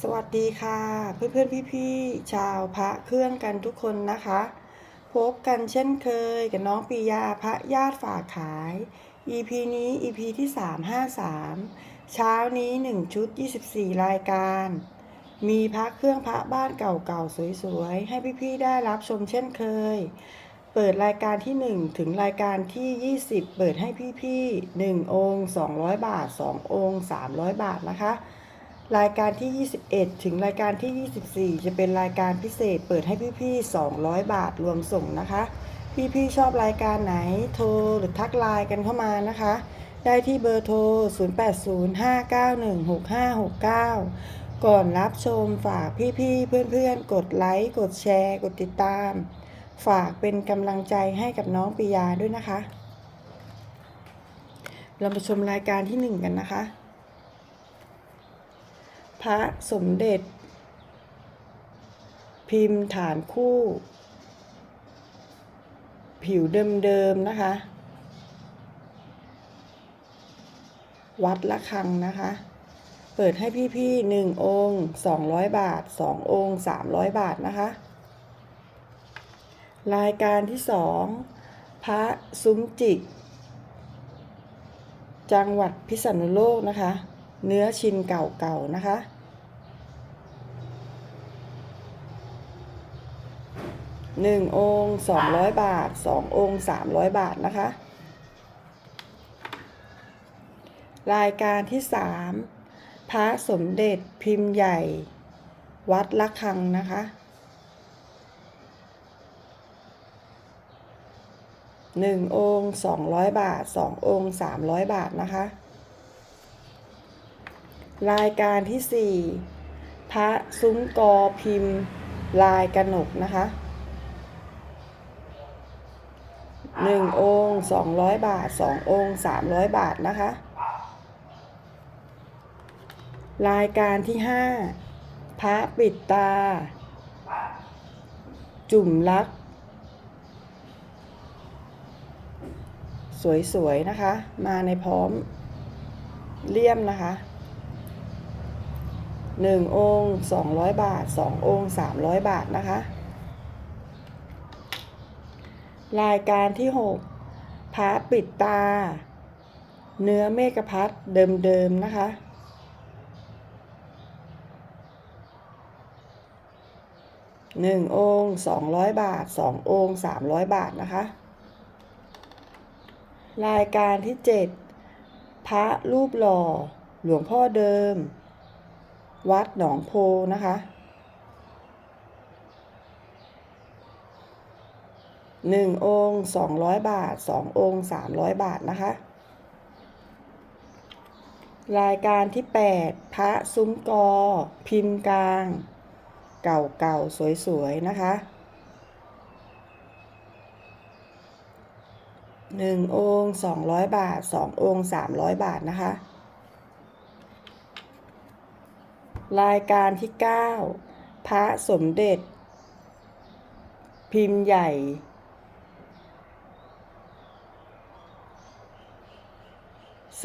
สวัสดีค่ะ เพื่อนๆพี่ๆชาวพระเครื่องกันทุกคนนะคะ พบกันเช่นเคยกับน้องปียาพระญาติฝากขาย EP นี้ EP ที่ 353 เช้านี้ 1 ชุด 24 รายการ มีพระเครื่องพระบ้านเก่าๆ สวยๆ ให้พี่ๆได้รับชมเช่นเคย เปิดรายการที่ 1 ถึงรายการที่ 20 เปิดให้พี่ๆ1องค์ 200 บาท 2 องค์ 300 บาทนะคะ รายการที่ 21 ถึงรายการที่ 24 จะเป็นรายการพิเศษ เปิดให้พี่ๆ 200 บาทรวมส่งนะคะ พี่ๆ ชอบรายการไหนโทรหรือทักไลน์กันเข้ามานะคะ ได้ที่เบอร์โทร 0805916569 ก่อนรับชมฝากพี่ๆ เพื่อนๆ กดไลค์ กดแชร์ กดติดตาม ฝากเป็นกำลังใจให้กับน้องปิยาด้วยนะคะ เรามาชมรายการที่หนึ่งกันนะคะ พระสมเด็จ พิมพ์ฐานคู่ ผิวเดิมๆนะคะ วัดละคังนะคะ เปิดให้พี่ๆหนึ่งองค์สองร้อยบาทสององค์สามร้อยบาทนะคะ รายการที่สองพระซุ้มจิก จังหวัดพิษณุโลกนะคะ เนื้อชินเก่าๆนะคะ หนึ่งองค์สองร้อยบาทสององค์สามร้อยบาทนะคะ รายการที่สามพระสมเด็จพิมพ์ใหญ่ วัดละคังนะคะหนึ่งองค์สองร้อยบาทสององค์สามร้อยบาทนะคะ รายการที่สี่พระซุ้มกอพิมพ์ลายกระหนกนะคะ หนึ่งองค์สองร้อยบาทสององค์สามร้อยบาทนะคะ รายการที่ห้าพระปิดตา จุ่มลัก สวยๆ นะคะ มาในพร้อมเลี่ยมนะคะหนึ่งองค์สองร้อยบาทสององค์สามร้อยบาทนะคะ รายการที่หกพระปิดตา เนื้อเมกพัดเดิมๆนะคะ หนึ่งองค์สองร้อยบาทสององค์สามร้อยบาทนะคะ รายการที่เจ็ดพระรูปหล่อ หลวงพ่อเดิม วัดหนองโพนะคะ หนึ่งองค์สองร้อยบาทสององค์สามร้อยบาทนะคะ รายการที่แปดพระซุ้มกอ พิมพ์กลาง เก่าๆ สวยๆ นะคะหนึ่งองค์สองร้อยบาทสององค์สามร้อยบาทนะคะ รายการที่เก้าพระสมเด็จพิมพ์ใหญ่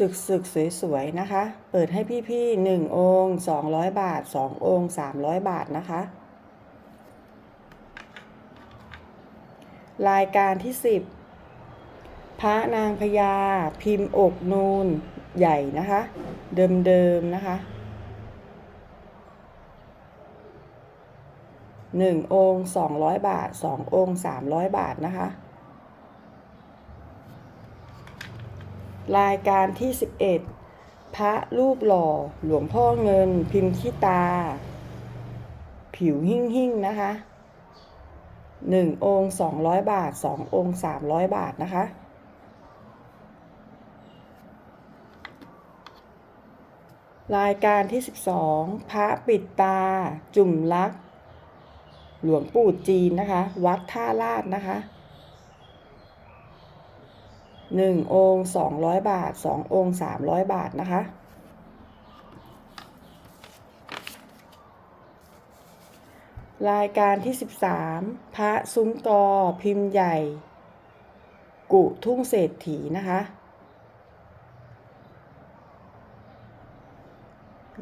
สึกสึกสวยๆนะคะ เปิดให้พี่ๆหนึ่งองค์สองร้อยบาทสององค์สามร้อยบาทนะคะ รายการที่สิบพระนางพญาพิมพ์อกนูนใหญ่นะคะ เดิมๆนะคะหนึ่งองค์สองร้อยบาทสององค์สามร้อยบาทนะคะ รายการที่สิบเอ็ดพระรูปหล่อหลวงพ่อเงิน พิมพ์ขี้ตา ผิวหิ่งหิ่งนะคะหนึ่งองค์สองร้อยบาทสององค์สามร้อยบาทนะคะ รายการที่ 12 พระปิดตา จุ่มลัก หลวงปู่จีนนะคะ วัดท่าลาดนะคะ หนึ่งองค์สองร้อยบาทสององค์สามร้อยบาทนะคะ รายการที่ 13 พระซุ้มกอ พิมพ์ใหญ่ กุทุ่งเศรษฐีนะคะ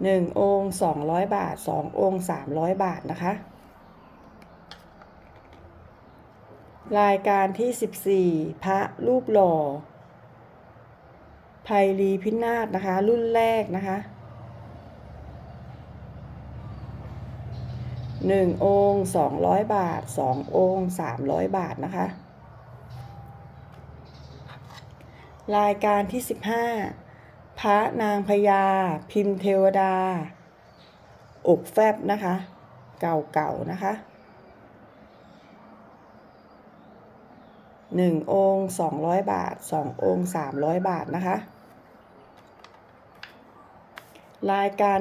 1 องค์ 200 บาท 2 องค์ 300 บาทนะคะ รายการที่ 14 พระรูปหล่อไพรีพินาศนะคะ รุ่นแรกนะคะ1องค์200บาท2องค์300บาทนะคะ รายการที่15พระนางพญาพิมพ์เทวดาอกแฟบนะคะ เก่าๆนะคะ 1 องค์ 200 บาท 2 องค์ 300 บาทนะคะ รายการ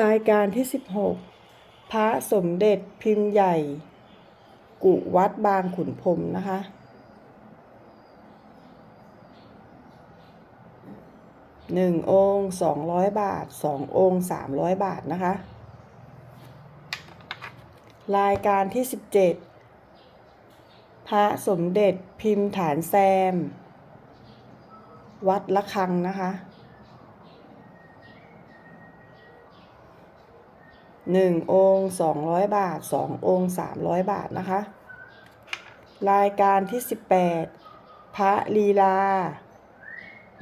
รายการที่ 16 พระสมเด็จพิมพ์ใหญ่ กุวัดบางขุนพรมนะคะหนึ่งองค์สองร้อยบาทสององค์สามร้อยบาทนะคะ รายการที่สิบเจ็ด พระสมเด็จพิมพ์ฐานแซม วัดละคังนะคะหนึ่งองค์สองร้อยบาทสององค์สามร้อยบาทนะคะ รายการที่สิบแปดพระลีลา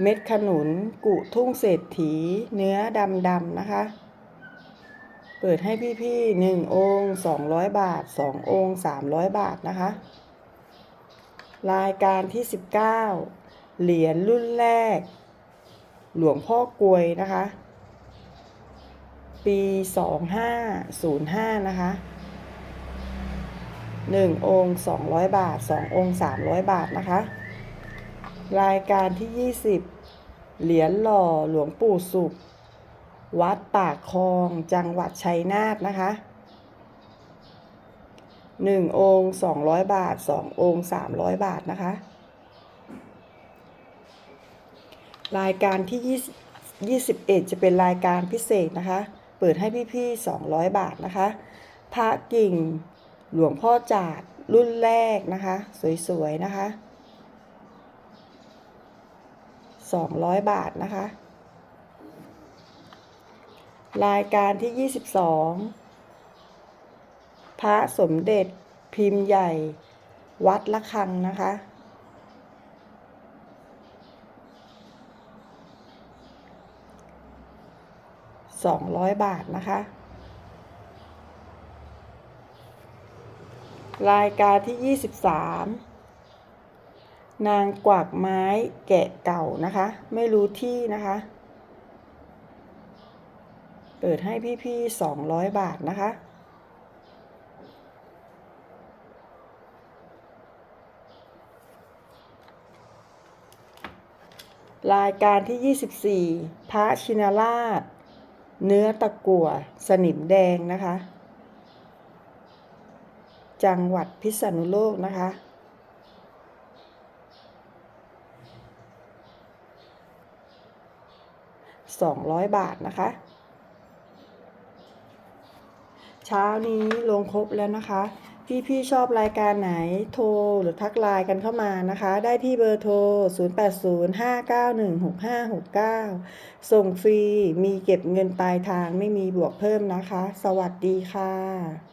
เม็ดขนุนกุทุ่งเศรษฐี เนื้อดำดำนะคะ เปิดให้พี่ๆหนึ่งองค์สองร้อยบาทสององค์สามร้อยบาทนะคะ รายการที่สิบเก้าเหรียญรุ่นแรก หลวงพ่อกลวยนะคะ ปีสองห้าศูนย์ห้านะคะหนึ่งองค์สองร้อยบาทสององค์สามร้อยบาทนะคะ รายการที่ 20 เหรียญหล่อหลวงปู่สุข วัดปากคลองจังหวัดชัยนาทนะคะ 1 องค์ 200 บาท 2 องค์ 300 บาทนะคะ รายการที่ 20 21 จะเป็นรายการพิเศษนะคะ เปิดให้พี่ๆ 200 บาทนะคะพระกิ่งหลวงพ่อจาดรุ่นแรกนะคะ สวยๆ นะคะ 200 บาทนะคะ รายการที่ 22 พระสมเด็จพิมพ์ใหญ่ วัดละคังนะคะ200บาทนะคะ รายการที่23นางกวักไม้แกะเก่านะคะ ไม่รู้ที่นะคะ เปิดให้พี่ๆสองร้อยบาทนะคะ รายการที่ 24 พระชินราช เนื้อตะกั่วสนิมแดงนะคะ จังหวัดพิษณุโลกนะคะ 200 บาทนะคะ เช้านี้ลงครบแล้วนะคะ พี่ๆชอบรายการไหนโทรหรือทักไลน์กันเข้ามานะคะ ได้ที่เบอร์โทร 0805916569 ส่งฟรีมีเก็บเงินปลายทางไม่มีบวกเพิ่มนะคะ สวัสดีค่ะ